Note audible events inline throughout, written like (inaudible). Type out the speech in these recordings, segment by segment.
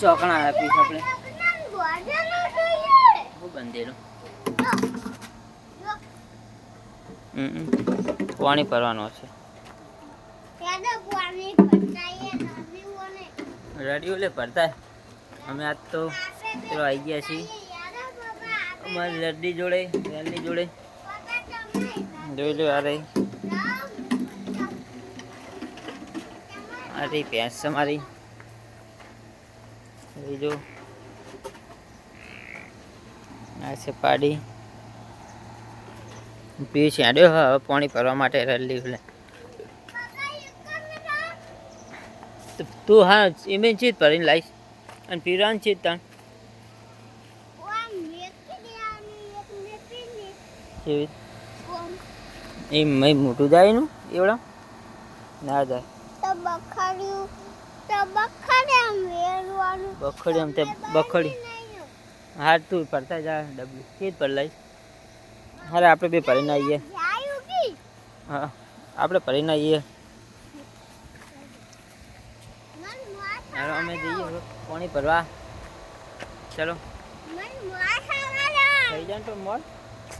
ચોકણા આપીશ આપણે. બંધેલું. પાણી ભરવાનું છે. રેડિયો લે, ભરતા. અમે આજ તો ચલો આવી ગયા છીએ. અમારી લડ્ડી જોડે બેનની જોડે. જોઈ લો અરે અરે ભેંસ છે જો આ છે પાડી. પી છે આડ્યો હવે પાણી ભરવા માટે રેલી લે. તું હા ઇમેન ચીજ ભરીને લાવીશ અને પીરાન ચીજ તણ. કેવી? મેં મોટું જાય નું એવડા? ના જાય. બખડી આમ તે બખડી હાર તું ભરતા જા ડબલું. કે જ ભર લાવીશ હારે આપણે બે ભરીને આવીએ. હા આપણે ભરીને આવીએ. હાલો અમે જઈએ હવે પાણી ભરવા. ચલો. થઈ જાય તો મોડ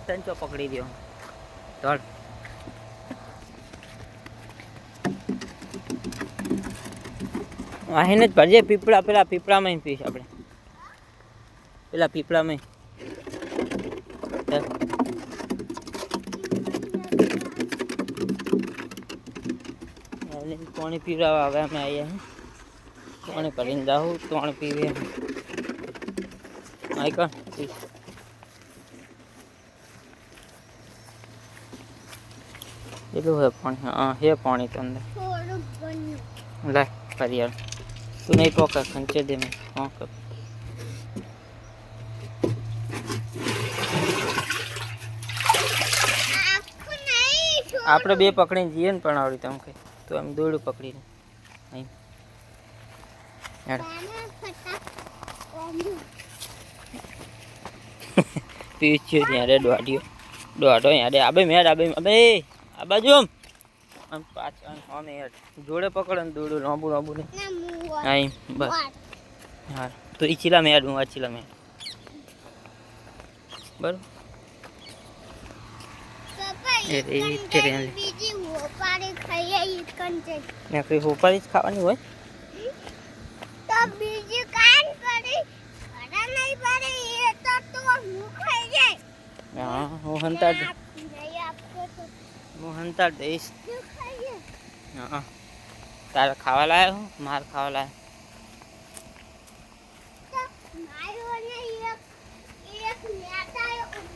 તન ચો પકડી દો ધોળ આહીને જ ભરજે પીપળા પેલા પીપળામાં પીશ આપણે. પેલા પીપળામાં પાણી પીવડાવવા હવે અમે આવ્યા પાણી ભરીને જાઉં ત્રણ પીવે આઈ કર પીશ એટલું હે પાણી? હા હે પાણી તો અંદર લે ફરી દે મેં પોક આપણે બે પકડીને જઈએ ને પણ આવડી તમ કઈ તો એમ દોડું પકડીને અહીં હેડ પીચ્યું ત્યાં રે દોડ્યો દોડો યાર આબે મેડ આબે આબે આ બાજુ આમ પાછળ આમ જોડે પકડ ને દોડું લાંબુ લાંબુ ને આઈ બસ. હા તો ઈ ચીલા મેડ હું આ ચીલા મેડ બરો હોપારી ખાવાની હોય? તો બીજી કાન પડી અરે નહીં પડી એ તો તો હું ખાઈ જાય? હા હું હંતાડ નહીં આપતો તો હું હંતાડ દઈશ. હા. તારે ખાવા લાયો હું? માર ખાવા લાયો. તો મારો ને એક એક નેતા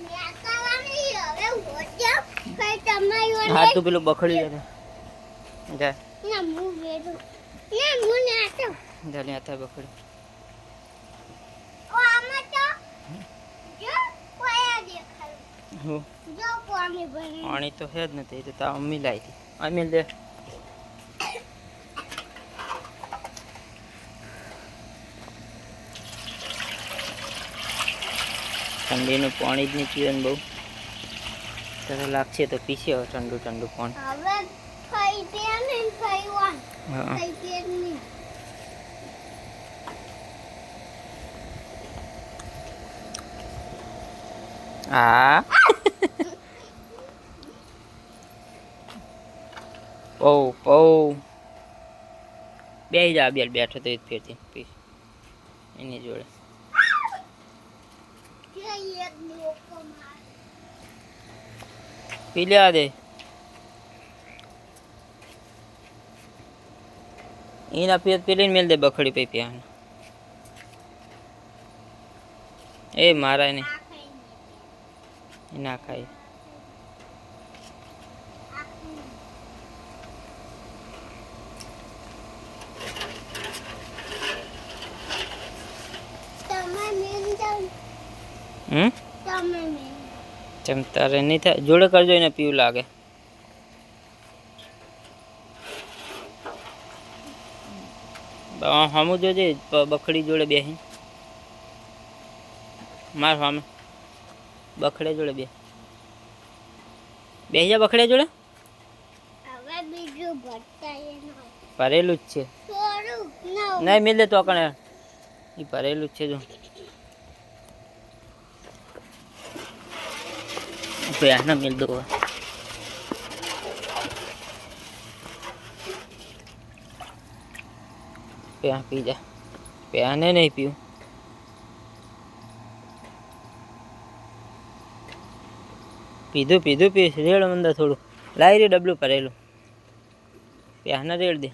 નેતાવાની હવે હોજ્યા કઈ તમારો હા તું પેલું બખડી જશે જા. ના હું વેડો ના હું નેતો. જા લે થાય બખડી પાણી તો હે? જ નથી તો મમ્મી લાવી હતી અમી દે. ઠંડીનું પાણી જ નહીં પીવાનું બહુ. તરત લાગશે તો પીશે હવે ઠંડુ ઠંડુ પાણી. ને હા પૌ પૌ બે જ આ (laughs) બેઠો તો એક ફેરથી એની જોડે. પી લેવા દે. એના પીત પેલી મેલ દે બખડી પી પીવાનું. એ મારા ને આ ખાઈ ના ખાય આ ખાઈ તમે મેન જાવ હમ? તમે મેન તેમ તારે નહીં થાય. જોડે કરજો એને પીવું લાગે. હમું જોજે બ- બખડી જોડે બેસી માર સામે બખડે જોડે બે બેસી જા બખડે જોડે. હવે બીજું ભરતા એ નહીં ભરેલું જ છે. થોડું No. નહીં મિલ દે તો કણે. એ ભરેલું જ છે જો. ના મિલ દો પ્યા પી જા પ્યાને નહીં પીવું પીધું પીધું પી રેડ અંદર થોડું લાવી રે ડબલું ભરેલું પ્યાને રેડ દે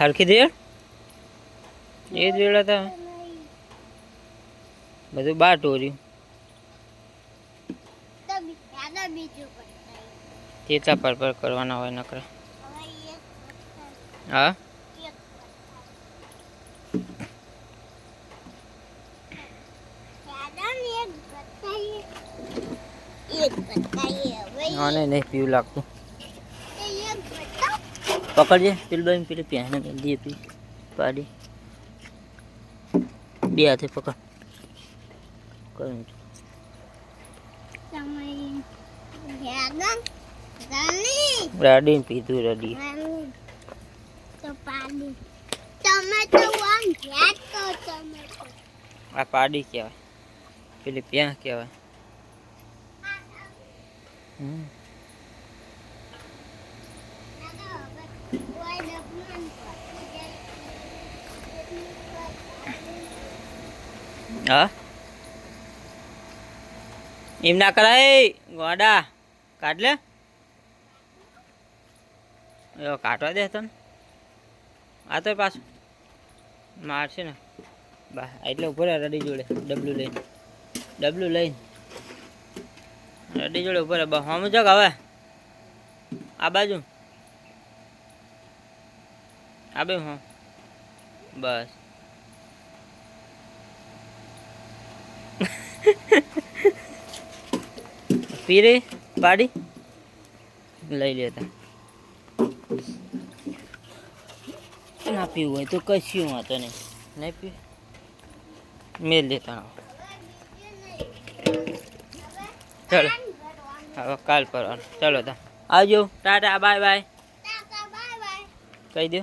હરખી દે એ વેળા હતા બધું બાર ટોર્યું તો બી- દાદા બીજું કરતા તેટલા પર પર કરવાના હોય નકરા. હા? આને નહીં પીવું લાગતું. પકડજે, પેલું બાઈ પેલી પ્યાને મેલ દઈએ પી પાડી. બે હાથે પકડ. રાની રાડીને પીધું રાડી. આ પાડી કહેવાય. પેલી પ્યાં કહેવાય. હમ દાદા હવે કોઈ ડબલું હા? એમ ના કરાય? ગોડા, કાઢ લે. એવો કાઢવા દે તને. આ તો પાછું. મારશે ને. બા, એટલે ઊભો રહે રડી જોડે, ડબલું લઈને. ડબલું લઈને. રડી જોડે ઊભો રહે. બા, હમ જગ હવે. આ બાજુ. આ બે હા બસ. પી રે પાડી. લઈ લેતા ના પીવું હોય તો કશું વાંધો નહીં. નહીં પી મેલ લેતા ચલો. હવે કાલ પર ચલો તા. આવજો. Tata bye bye. કહી દો